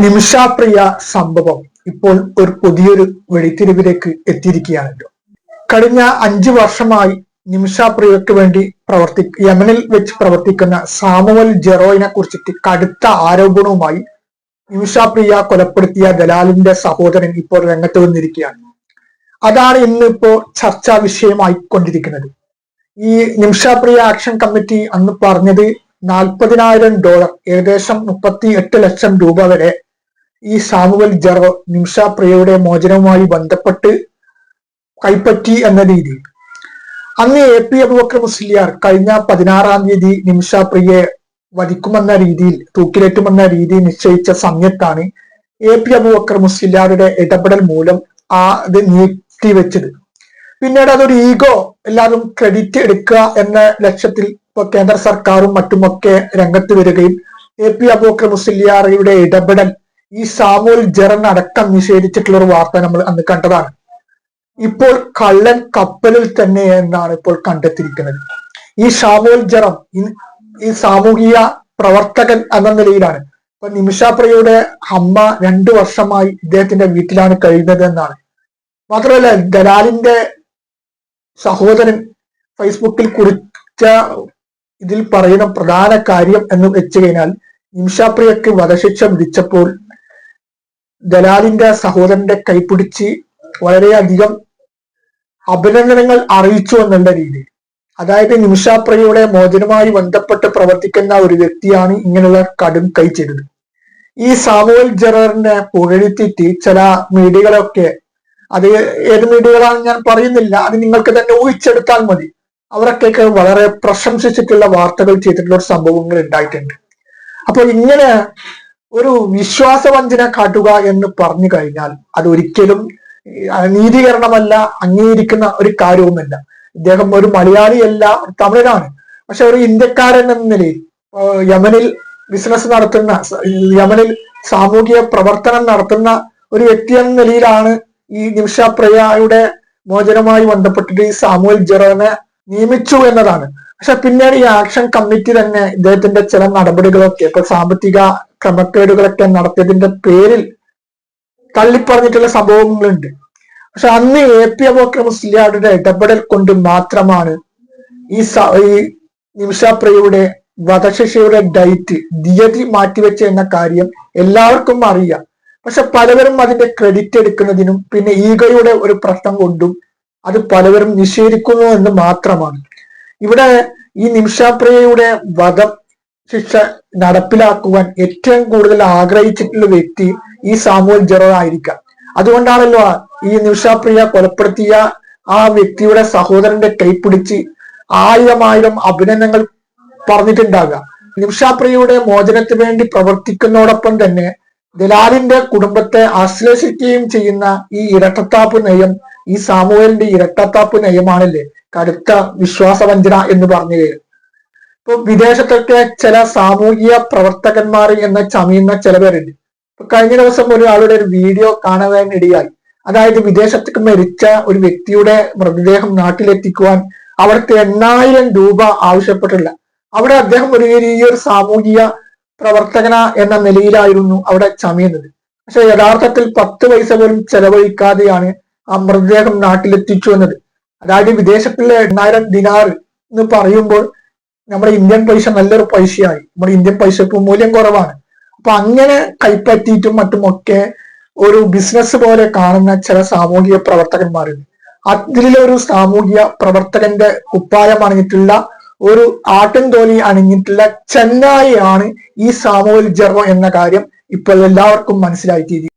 നിമിഷാപ്രിയ സംഭവം ഇപ്പോൾ ഒരു പുതിയൊരു വെടിത്തിരിവിലേക്ക് എത്തിയിരിക്കുകയാണല്ലോ. കഴിഞ്ഞ അഞ്ചു വർഷമായി നിമിഷാപ്രിയക്ക് വേണ്ടി പ്രവർത്തി യമനിൽ വെച്ച് പ്രവർത്തിക്കുന്ന സാമുവൽ ജെറോയിനെ കുറിച്ചിട്ട് കടുത്ത ആരോപണവുമായി നിമിഷാപ്രിയ കൊലപ്പെടുത്തിയ ദലാലിന്റെ സഹോദരൻ ഇപ്പോൾ രംഗത്ത് വന്നിരിക്കുകയാണ്. അതാണ് ഇന്ന് ഇപ്പോ ചർച്ചാ വിഷയമായി കൊണ്ടിരിക്കുന്നത്. ഈ നിമിഷാപ്രിയ ആക്ഷൻ കമ്മിറ്റി അന്ന് പറഞ്ഞത് നാൽപ്പതിനായിരം ഡോളർ ഏകദേശം മുപ്പത്തി എട്ട് ലക്ഷം രൂപ വരെ ഈ സാമുവൽ ജെറോ നിമിഷാപ്രിയയുടെ മോചനവുമായി ബന്ധപ്പെട്ട് കൈപ്പറ്റി എന്ന രീതിയിൽ. അന്ന് എ പി അബുബക്കർ മുസ്ലിയാർ കഴിഞ്ഞ പതിനാറാം തീയതി നിമിഷാപ്രിയയെ വധിക്കുമെന്ന രീതിയിൽ തൂക്കിലേറ്റുമെന്ന രീതി നിശ്ചയിച്ച സമയത്താണ് എ പി അബുബക്കർ മുസ്ലിയാരുടെ ഇടപെടൽ മൂലം ആ ഇത് നീട്ടിവെച്ചത് പിന്നീട് അതൊരു ഈഗോ എല്ലാവരും ക്രെഡിറ്റ് എടുക്കുക എന്ന ലക്ഷ്യത്തിൽ ഇപ്പൊ കേന്ദ്ര സർക്കാരും മറ്റുമൊക്കെ രംഗത്ത് വരികയും എ പി അബൂക്കർ മുസ്ലിയാറിയുടെ ഇടപെടൽ ഈ സാമൂൽ ജറൻ അടക്കം നിഷേധിച്ചിട്ടുള്ള ഒരു വാർത്ത നമ്മൾ അന്ന് കണ്ടതാണ്. ഇപ്പോൾ കള്ളൻ കപ്പലിൽ തന്നെ എന്നാണ് ഇപ്പോൾ കണ്ടെത്തിയിരിക്കുന്നത്. ഈ സാമൂൽ ജറം ഈ സാമൂഹിക പ്രവർത്തകൻ എന്ന നിലയിലാണ്. ഇപ്പൊ നിമിഷാപ്രിയയുടെ അമ്മ രണ്ടു വർഷമായി ഇദ്ദേഹത്തിന്റെ വീട്ടിലാണ് കഴിയുന്നത് എന്നാണ്. മാത്രമല്ല ദലാലിന്റെ സഹോദരൻ ഫേസ്ബുക്കിൽ കുറിച്ച ഇതിൽ പറയുന്ന പ്രധാന കാര്യം എന്ന് വെച്ച് കഴിഞ്ഞാൽ നിമിഷാപ്രിയക്ക് വധശിക്ഷ വിധിച്ചപ്പോൾ ദലാലിന്റെ സഹോദരന്റെ കൈപ്പിടിച്ച് വളരെയധികം അഭിനന്ദനങ്ങൾ അറിയിച്ചു എന്നുള്ള രീതിയിൽ അതായത് നിമിഷാപ്രിയയുടെ മോചനവുമായി ബന്ധപ്പെട്ട് പ്രവർത്തിക്കുന്ന ഒരു വ്യക്തിയാണ് ഇങ്ങനെയുള്ള കടും കൈ ചെയ്തത്. ഈ സാമുവൽ ജെററിനെ പുകഴ്ത്തിയിട്ട് ചില മീഡിയകളൊക്കെ അത് ഏത് മീഡിയകളാണ് ഞാൻ പറയുന്നില്ല അത് നിങ്ങൾക്ക് തന്നെ ഊഹിച്ചെടുത്താൽ മതി. അവരൊക്കെ വളരെ പ്രശംസിച്ചിട്ടുള്ള വാർത്തകൾ ചെയ്തിട്ടുള്ള സംഭവങ്ങൾ ഉണ്ടായിട്ടുണ്ട്. അപ്പോൾ ഇങ്ങനെ ഒരു വിശ്വാസവഞ്ചന കാട്ടുക എന്ന് പറഞ്ഞു കഴിഞ്ഞാൽ അത് ഒരിക്കലും നീതീകരണമല്ല അംഗീകരിക്കുന്ന ഒരു കാര്യവുമല്ല. ഇദ്ദേഹം ഒരു മലയാളിയല്ല തമിഴനാണ്. പക്ഷെ ഒരു ഇന്ത്യക്കാരൻ എന്ന നിലയിൽ യമനിൽ ബിസിനസ് നടത്തുന്ന യമനിൽ സാമൂഹിക പ്രവർത്തനം നടത്തുന്ന ഒരു വ്യക്തി എന്ന നിലയിലാണ് ഈ നിമിഷ പ്രയയുടെ മോചനവുമായി ബന്ധപ്പെട്ടിട്ട് ഈ സാമുവൽ ജെറോനെ നിയമിച്ചു എന്നതാണ്. പക്ഷെ പിന്നീട് ഈ ആക്ഷൻ കമ്മിറ്റി തന്നെ ഇദ്ദേഹത്തിന്റെ ചില നടപടികളൊക്കെ ഇപ്പൊ സാമ്പത്തിക ക്രമക്കേടുകളൊക്കെ നടത്തിയതിന്റെ പേരിൽ തള്ളിപ്പറഞ്ഞിട്ടുള്ള സംഭവങ്ങളുണ്ട്. പക്ഷെ അന്ന് എ പി അബോക്കർ മുസ്ലിയാരുടെ ഇടപെടൽ കൊണ്ട് മാത്രമാണ് ഈ ഈ നിമിഷാപ്രിയയുടെ വധശിക്ഷയുടെ ഡേറ്റ് തീയതി മാറ്റിവെച്ച എന്ന കാര്യം എല്ലാവർക്കും അറിയാം. പക്ഷെ പലവരും അതിന്റെ ക്രെഡിറ്റ് എടുക്കുന്നതിനും പിന്നെ ഈഗയുടെ ഒരു പ്രശ്നം കൊണ്ടും അത് പലവരും നിഷേധിക്കുന്നു എന്ന് മാത്രമാണ്. ഇവിടെ ഈ നിമിഷാപ്രിയയുടെ വധം ശിക്ഷ നടപ്പിലാക്കുവാൻ ഏറ്റവും കൂടുതൽ ആഗ്രഹിച്ചിട്ടുള്ള വ്യക്തി ഈ സാമൂഹ്യ ജെറോ ആയിരിക്കാം. അതുകൊണ്ടാണല്ലോ ഈ നിമിഷാപ്രിയ കൊലപ്പെടുത്തിയ ആ വ്യക്തിയുടെ സഹോദരന്റെ കൈപ്പിടിച്ച് ആയിരം ആയിരം അഭിനന്ദനങ്ങൾ പറഞ്ഞിട്ടുണ്ടാകുക നിമിഷാപ്രിയയുടെ മോചനത്തിന് വേണ്ടി പ്രവർത്തിക്കുന്നതോടൊപ്പം തന്നെ ദലാലിന്റെ കുടുംബത്തെ ആശ്ലേഷിക്കുകയും ചെയ്യുന്ന ഈ ഇരട്ടത്താപ്പ് നയം ഈ സാമൂഹലിന്റെ ഇരട്ടത്താപ്പ് നയമാണല്ലേ? കടുത്ത വിശ്വാസവഞ്ചന എന്ന് പറഞ്ഞു ഇപ്പൊ വിദേശത്തൊക്കെ ചില സാമൂഹിക പ്രവർത്തകന്മാർ എന്ന ചമയുന്ന ചില പേരുണ്ട്. ഇപ്പൊ കഴിഞ്ഞ ദിവസം ഒരാളുടെ ഒരു വീഡിയോ കാണാൻ അതായത് വിദേശത്തേക്ക് മരിച്ച ഒരു വ്യക്തിയുടെ മൃതദേഹം നാട്ടിലെത്തിക്കുവാൻ അവർക്ക് എണ്ണായിരം രൂപ ആവശ്യപ്പെട്ടില്ല അവിടെ അദ്ദേഹം ഒരു ഒരു സാമൂഹിക പ്രവർത്തകന എന്ന നിലയിലായിരുന്നു അവിടെ ചമയുന്നത്. പക്ഷെ യഥാർത്ഥത്തിൽ പത്ത് പൈസ പോലും ചെലവഴിക്കാതെയാണ് ആ മൃതദേഹം നാട്ടിലെത്തിച്ചു എന്നത്. അതായത് വിദേശത്തിലെ എണ്ണായിരം ദിനാർ എന്ന് പറയുമ്പോൾ നമ്മുടെ ഇന്ത്യൻ പൈസ നല്ലൊരു പൈസയായി. നമ്മുടെ ഇന്ത്യൻ പൈസക്ക് മൂല്യം കുറവാണ്. അപ്പൊ അങ്ങനെ കൈപ്പറ്റിയിട്ടും മറ്റുമൊക്കെ ഒരു ബിസിനസ് പോലെ കാണുന്ന ചില സാമൂഹിക പ്രവർത്തകന്മാരുണ്ട്. അതിലൊരു സാമൂഹിക പ്രവർത്തകന്റെ കുപ്പായം അണിഞ്ഞിട്ടുള്ള ഒരു ആട്ടിൻ തോലി അണിഞ്ഞിട്ടുള്ള ചെന്നായിയാണ് ഈ സാമൂഹിക ജർവം എന്ന കാര്യം ഇപ്പോൾ എല്ലാവർക്കും മനസ്സിലായിത്തീരി